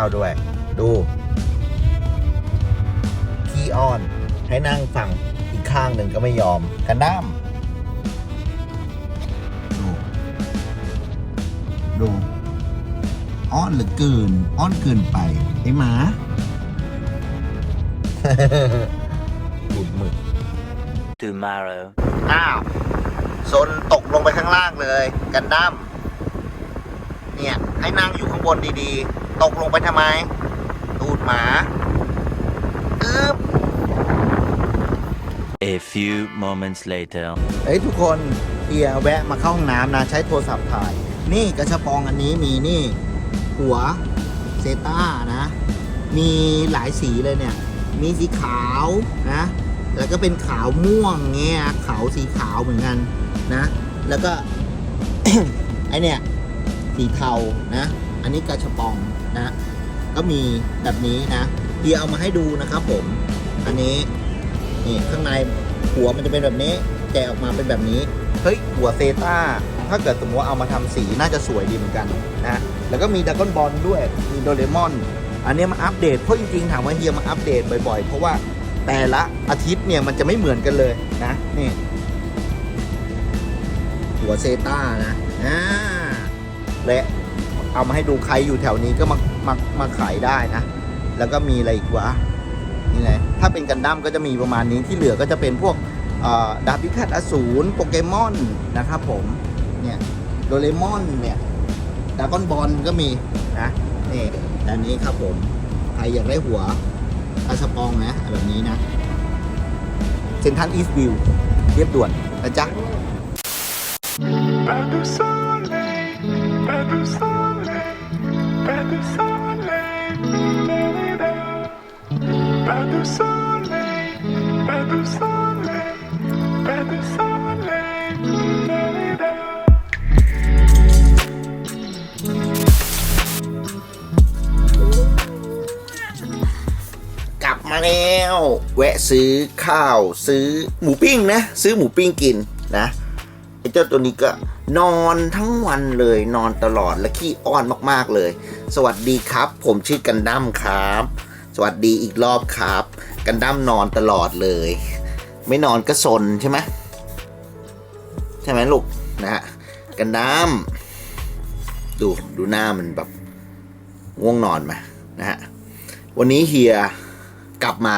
9 ด้วย ดูขี้อ้อน ให้นั่งฝั่งอีกข้างหนึ่งก็ไม่ยอมกันด้ามดู ดู อ้อนหรือเกิน อ้อนเกินไป ไอ้หมาดูดมึก tomorrow อ้าว ซนตกลงไปข้างล่างเลย กันด้าม เนี่ย ให้นั่งอยู่ข้างบนดีๆ ตกลงไปทำไม ตูดหมาอึ๊บ A few moments later. เฮ้ยทุกคนเฮียแวะมาเข้าห้องน้ำนะใช้โทรศัพท์ถ่าย นี่กระชับปองอันนี้มีนี่ หัวเซต้านะ มีหลายสีเลยเนี่ย มีสีขาวนะ แล้วก็เป็นขาวม่วงเงี้ยขาวสีขาวเหมือนกันนะ แล้วก็ ไอเนี่ย สีเทานะ อันนี้กระชปองนะ ก็มีแบบนี้นะเฮียเอามาให้ดูนะครับผม อันนี้นี่ข้างในหัวมันจะเป็นแบบนี้แกะออกมาเป็นแบบนี้เฮ้ยหัวเซต้าถ้าเกิดสมมติว่าเอามาทำสีน่าจะสวยดีเหมือนกันนะแล้วก็มีดักกอนบอลด้วยมีโดเรมอน อันนี้มาอัปเดตเพราะจริงๆถามว่าเฮียมาอัปเดตบ่อยๆ เพราะว่าแต่ละอาทิตย์เนี่ยมันจะไม่เหมือนกันเลยนะนี่หัวเซต้านะอ่า และเอามาให้ดูใครอยู่แถวนี้ก็มามามาขายได้นะ แล้วก็มีอะไรอีกวะนี่ไงถ้าเป็นกันดั้มก็จะมีประมาณนี้ที่เหลือก็จะเป็นพวกดาบพิฆาตอสูรโปเกมอนนะครับผมเนี่ยโดเรมอนเนี่ยดากอนบอลก็มีนะนี่อันนี้ครับผมใครอยากได้หัวอาสปองนะแบบนี้นะเซนทันอีสต์วิวเรียบด่วนนะจ๊ะ กลับมาแล้ว แวะซื้อข้าวซื้อหมูปิ้งนะ ซื้อหมูปิ้งกินนะไอ้เจ้าตัวนี้ก็ นอนทั้งวันเลยนอนตลอดและขี้อ้อนมากๆเลย สวัสดีครับ ผมชื่อกันดั้มครับ สวัสดีอีกรอบครับ กันดั้มนอนตลอดเลย ไม่นอนก็ซนใช่ไหมใช่ไหมลูกนะฮะกันดั้มดูดูหน้ามันแบบง่วงนอนไหมนะฮะวันนี้เฮียกลับมา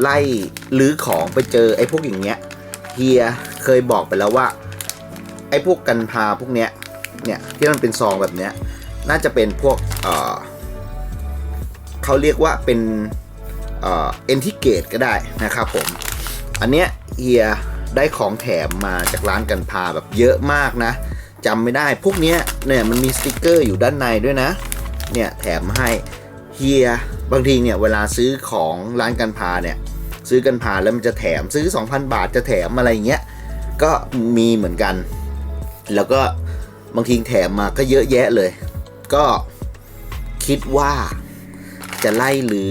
ไล่ลื้อของไปเจอไอ้พวกอย่างเงี้ยเฮียเคยบอกไปแล้วว่า อ้พวกกันพาพวกเนี้ยเนี่ยที่มันเป็นซองแบบเนี้ยน่าจะเป็นพวกเออเขาเรียกว่าเป็นเอ็นทิเกตก็ได้นะครับผม อันเนี้ยเฮียได้ของแถมมาจากร้านกันพาแบบเยอะมากนะจำไม่ได้พวกเนี้ยเนี่ยมันมีสติกเกอร์อยู่ด้านในด้วยนะ เนี่ยแถมให้เฮียบางทีเนี่ยเวลาซื้อของร้านกันพาเนี่ยซื้อกันพาแล้วมันจะแถมซื้อ 2,000 บาทจะแถมอะไรเงี้ยก็มีเหมือนกัน แล้วก็บางทีแถมมาก็เยอะแยะเลย ก็คิดว่าจะไล่หรือ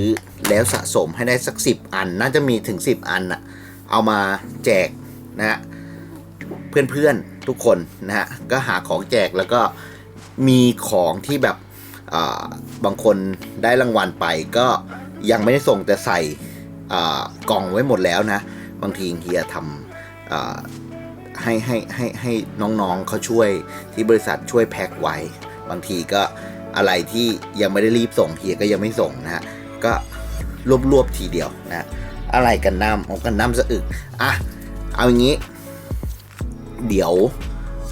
แล้วสะสมให้ได้สัก 10 อัน น่าจะมีถึง 10 อันอะเอามาแจกนะฮะเพื่อนๆทุกคนนะฮะก็หาของแจกแล้วก็มีของที่แบบบางคนได้รางวัลไปก็ยังไม่ได้ส่งแต่ใส่กล่องไว้หมดแล้วนะ บางทีเฮียทำ ให้ให้ให้ให้น้องๆเขาช่วยที่บริษัทช่วยแพ็คไว้ บางทีก็อะไรที่ยังไม่ได้รีบส่งเฮียก็ยังไม่ส่งนะฮะก็รวบๆทีเดียวนะอะไรกันน้ำของกันน้ำสะอึกอะเอาอย่างนี้ เดี๋ยว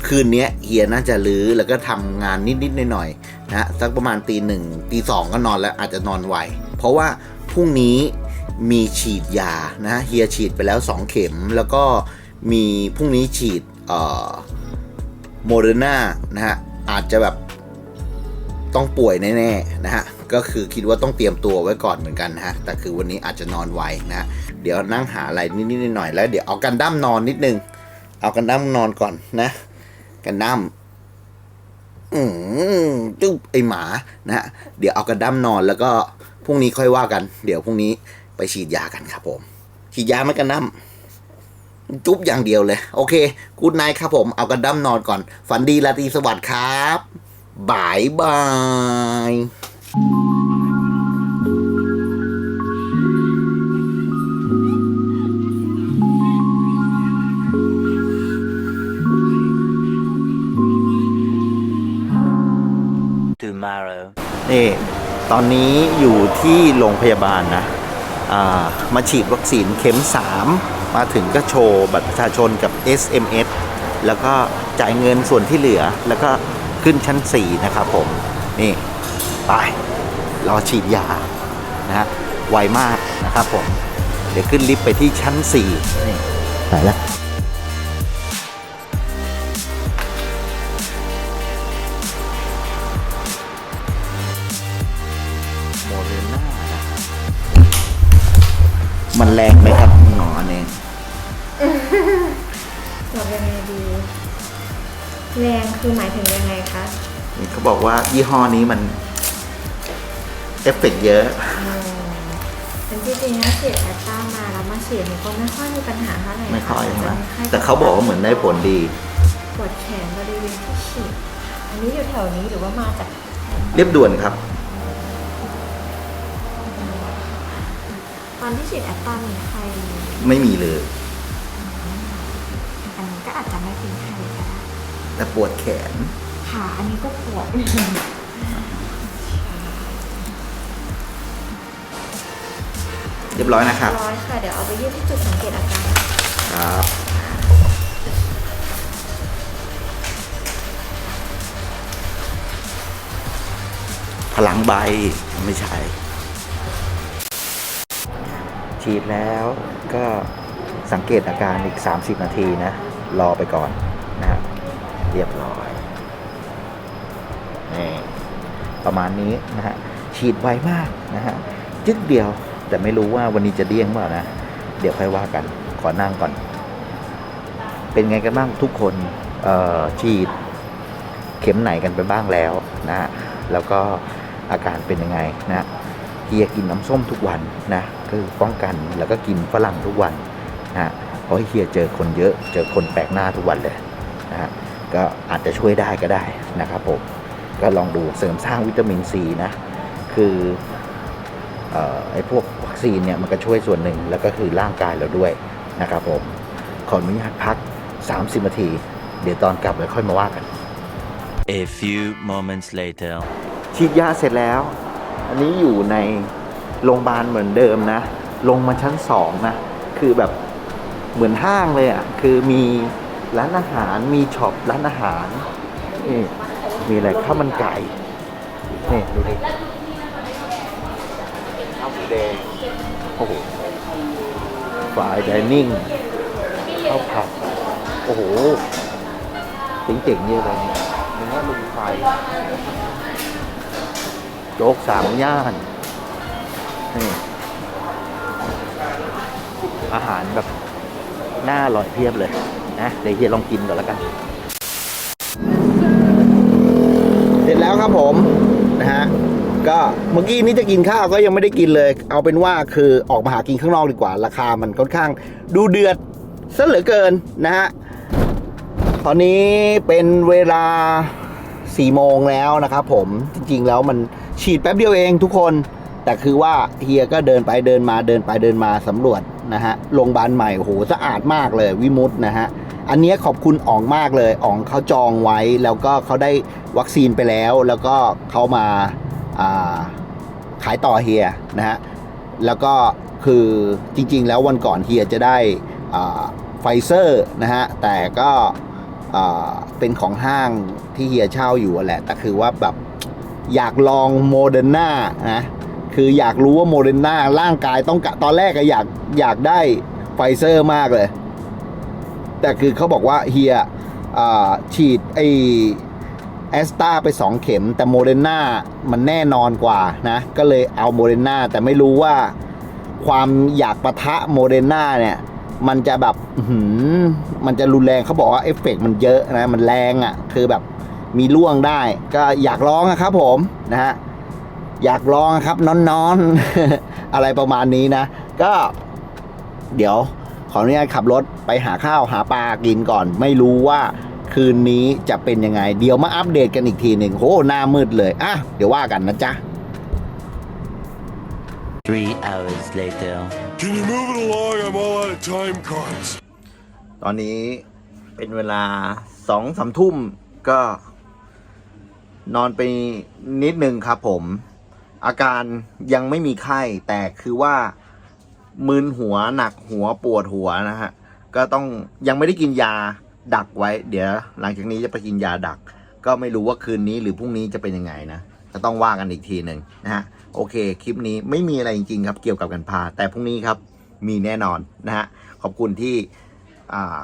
คืนนี้เฮียน่าจะรื้อแล้วก็ทำงานนิดๆหน่อยๆนะฮะสักประมาณตีหนึ่งตีสองก็นอนแล้วอาจจะนอนไวเพราะว่าพรุ่งนี้มีฉีดยานะเฮียฉีดไปแล้ว 2 เข็มแล้วก็ มีพรุ่งนี้ฉีดโมเดอร์นานะฮะ อาจจะแบบต้องป่วยแน่ๆนะฮะ ก็คือคิดว่าต้องเตรียมตัวไว้ก่อนเหมือนกันนะฮะ แต่คือวันนี้อาจจะนอนไวนะฮะ เดี๋ยวนั่งหาอะไรนิดๆหน่อยๆแล้ว เดี๋ยวเอากันดั้มนอนนิดนึง เอากันดั้มนอนก่อนนะ กันดั้มอืมจุ๊บไอหมานะฮะ เดี๋ยวเอากันดั้มนอนแล้วก็พรุ่งนี้ค่อยว่ากัน เดี๋ยวพรุ่งนี้ไปฉีดยากันครับผม ฉีดยาไหมกันดั้ม จุ๊บอย่างเดียวเลย โอเคกูดไนท์ครับผม เอากันดั้มนอนก่อน ฝันดีราตรีสวัสดิ์ครับบายบาย Tomorrow. นี่ตอนนี้อยู่ที่โรงพยาบาลนะอ่ามาฉีดวัคซีนเข็ม 3 มาถึงก็โชว์บัตรประชาชนกับ SMS แล้วก็จ่ายเงินส่วนที่เหลือ แล้วก็ขึ้นชั้น 4 นะครับผม นี่ไปรอฉีดยานะฮะไวมากนะครับผม เดี๋ยวขึ้นลิฟต์ไปที่ชั้น 4 นี่ไปแล้วายถึงยังไงคะนี่เขาบอกว่ายี่ห้อนี้มันเอฟเฟกต์เยอะเป็นที่จริงนะฉีดแอตตามาแล้วมาฉีดมันก็ไม่ค่อยมีปัญหาเท่าไหร่ไม่ค่อยใช่ไหมจะค่แต่เขาบอกว่าเหมือนได้ผลดีปวดแขนบริเวณที่ฉีดอันนี้อยู่แถวนี้หรือว่ามาจากเรียบด่วนครับ ตอนที่ฉีดแอตตามีใคร ไม่มีเลย อันนี้ก็อาจจะไม่เป็นใครก็ได้ แต่ปวดแขนขาอันนี้ก็ปวด เรียบร้อยนะครับ ร้อยค่ะ เดี๋ยวเอาไปยื่นที่จุดสังเกตอาการครับ พลังใบไม่ใช่ ฉีดแล้วก็สังเกตอาการอีก 30 นาทีนะ รอไปก่อนนะครับ เรียบร้อยนี่ประมาณนี้นะฮะฉีดไวมากนะฮะจึ๊กเดียวแต่ไม่รู้ว่าวันนี้จะเดี้ยงเปล่านะ เดี๋ยวค่อยว่ากันขอนั่งก่อน เป็นไงกันบ้างทุกคนฉีดเข็มไหนกันไปบ้างแล้วนะฮะแล้วก็อาการเป็นยังไงนะเฮียกินน้ำส้มทุกวันนะคือป้องกันแล้วก็กินฝรั่งทุกวันนะฮะเพราะเฮียเจอคนเยอะเจอคนแปลกหน้าทุกวันเลย ก็อาจจะช่วยได้ก็ได้นะครับผมก็ลองดูเสริมสร้างวิตามินซีนะคือเอ่อไอ้พวกวัคซีนเนี่ยมันก็ช่วยส่วนหนึ่งแล้วก็คือร่างกายเราด้วยนะครับผมขออนุญาตพัก 30นาที เดี๋ยวตอนกลับแล้วค่อยมาว่ากัน A few moments later. ฉีดยาเสร็จแล้ว อันนี้อยู่ในโรงพยาบาลเหมือนเดิมนะ ลงมาชั้นสองนะ คือแบบเหมือนห้างเลยอะ คือมี ร้านอาหารมีช็อปร้านอาหารนี่มีอะไรข้าวมันไก่นี่ดูดิข้าวหมูแดงโอ้โหฝ่ายดิเนิ่งข้าวผัดโอ้โหเจ๋งๆเยอะเลยเนี่ยเนื้อลุงไฟโจ๊กสามย่านนี่อาหารแบบน่าอร่อยเพียบเลย นะเดี๋ยวเฮียลองกินก่อนแล้วกัน เสร็จแล้วครับผมนะฮะก็เมื่อกี้นี้จะกินข้าวก็ยังไม่ได้กินเลย เอาเป็นว่าคือออกมาหากินข้างนอกดีกว่า ราคามันค่อนข้างดูเดือดซะเหลือเกินนะฮะตอนนี้เป็นเวลา4โมงแล้วนะครับผมจริงๆแล้วมันฉีดแป๊บเดียวเองทุกคน แต่คือว่าเฮียก็เดินไปเดินมาเดินไปเดินมาสำรวจนะฮะโรงพยาบาลใหม่โหสะอาดมากเลยวิมุตนะฮะ อันเนี้ยขอบคุณอ๋องมากเลยอ๋องเขาจองไว้แล้วก็เขาได้วัคซีนไปแล้ว แล้วก็เขามาาขายต่อเฮียนะฮะแล้วก็คือจริงๆ แล้ววันก่อนเฮียจะได้ไฟเซอร์นะฮะแต่ก็เป็นของห้างที่เฮียเช่าอยู่แหละแต่คือว่าแบบอยากลองโมเดอร์นานะคืออยากรู้ว่าโมเดอร์นาร่างกายต้องกะตอนแรกก็อยากอยากได้ไฟเซอร์มากเลย แต่คือเขาบอกว่าเฮียฉีดไอแอสตาไป 2 เข็ม แต่โมเดอร์นามันแน่นอนกว่านะ ก็เลยเอาโมเดอร์นาแต่ไม่รู้ว่าความอยากประทะโมเดอร์นาเนี่ย มันจะแบบหือมันจะรุนแรงเขาบอกว่าเอฟเฟกต์มันเยอะนะ มันแรงอะ่ะ คือแบบมีล่วงได้ ก็อยากลองอะครับผมนะฮะอยากลองครับนอนๆอะไรประมาณนี้นะ ก็เดี๋ยว ขออนุญาตขับรถไปหาข้าวหาปลากินก่อน ไม่รู้ว่าคืนนี้จะเป็นยังไง เดี๋ยวมาอัปเดตกันอีกทีหนึ่งโหหน้ามืดเลยอะเดี๋ยวว่ากันนะจ๊ะ Three hours later. Can you move it along? I'm all out of time cards. ตอนนี้เป็นเวลาสองสามทุ่มก็ นอนไปนิดนึงครับผม อาการยังไม่มีไข้แต่คือว่า มึนหัวหนักหัวปวดหัวนะฮะ ก็ต้องยังไม่ได้กินยาดักไว้ เดี๋ยว หลังจากนี้จะไปกินยาดัก ก็ไม่รู้ว่าคืนนี้หรือพรุ่งนี้จะเป็นยังไงนะก็ต้องว่ากันอีกทีหนึ่งนะฮะโอเค คลิปนี้ไม่มีอะไรจริงๆครับเกี่ยวกับกันพา แต่พรุ่งนี้ครับมีแน่นอนนะฮะขอบคุณที่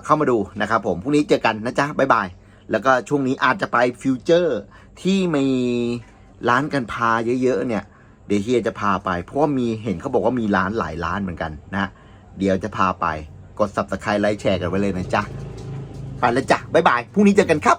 เข้ามาดูนะครับผมพรุ่งนี้เจอกันนะจ๊ะบ๊ายบายแล้วก็ช่วงนี้อาจจะไปฟิวเจอร์ที่มีร้านกันพาเยอะๆเนี่ย เดี๋ยวเฮียจะพาไป เพราะว่ามีเห็นเขาบอกว่ามีร้านหลายร้านเหมือนกันนะเดี๋ยวจะพาไปกด subscribe ไลค์แชร์กันไว้เลยนะจ๊ะไปแล้วจ้ะบ๊ายบายพรุ่งนี้เจอกันครับ